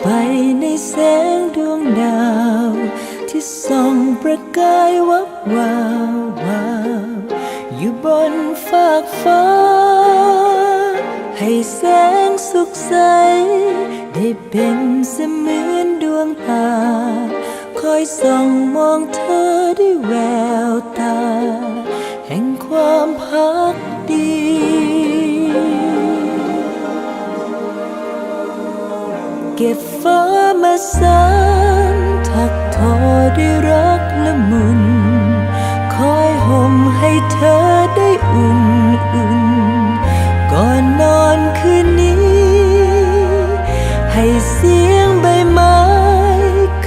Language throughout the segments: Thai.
ไปในแสงดวงดาว ที่ส่องประกายวับวาววาวอยู่บนฟากฟ้า ให้แสงสุขใส ได้เป็นเสมือนดวงตา คอยส่องมองเธอด้วยแววตา แห่งความพัก เก็บฟ้ามาสานถักทอด้วยรักละมุน คอยห่มให้เธอได้อุ่นอุ่นก่อนนอนคืนนี้ ให้เสียงใบไม้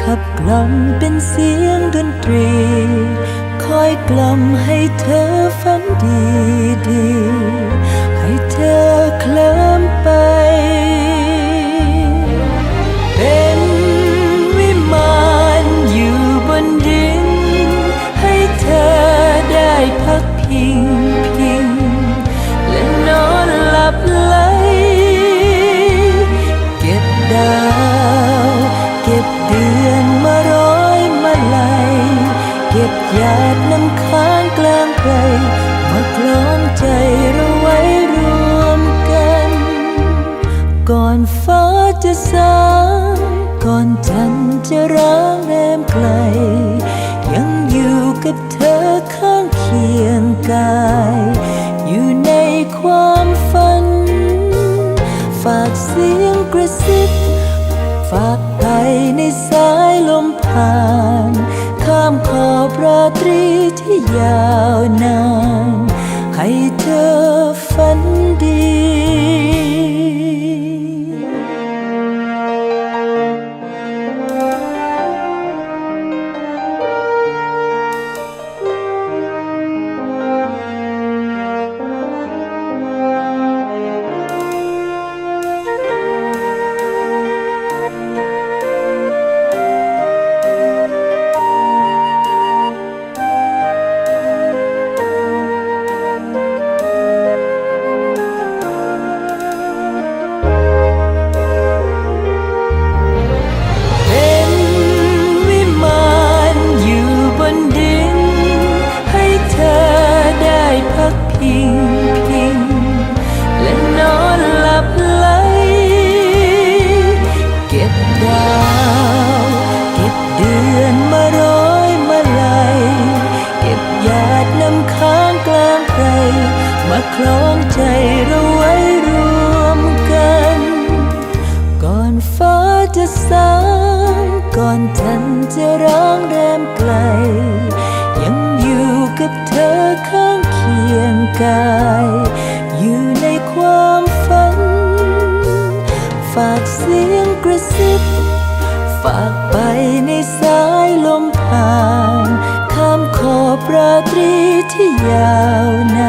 ขับกล่อมเป็นเสียงดนตรี คอยกล่อมให้เธอฝันดีดีาดน้ำค้างกลางไกลมาคล้องใจเราไว้รวมกัน ก่อนฟ้าจะสางก่อนจันทร์จะร้างแรมไกล ยังอยู่กับเธอข้างเคียงกาย อยู่ในความฝัน ฝากเสียงกระซิบฝากไปในสายลมผ่าน ข้ามขอ ราตรีที่ยาวนาน คล้องใจเราไว้รวมกัน ก่อนฟ้าจะสางก่อนจันจะร้างแรมไกล ยังอยู่กับเธอข้างเคียงกาย อยู่ในความฝัน ฝากเสียงกระซิบ ฝากไปในสายลมผ่าน ข้ามขอบราตรีที่ยาวนาน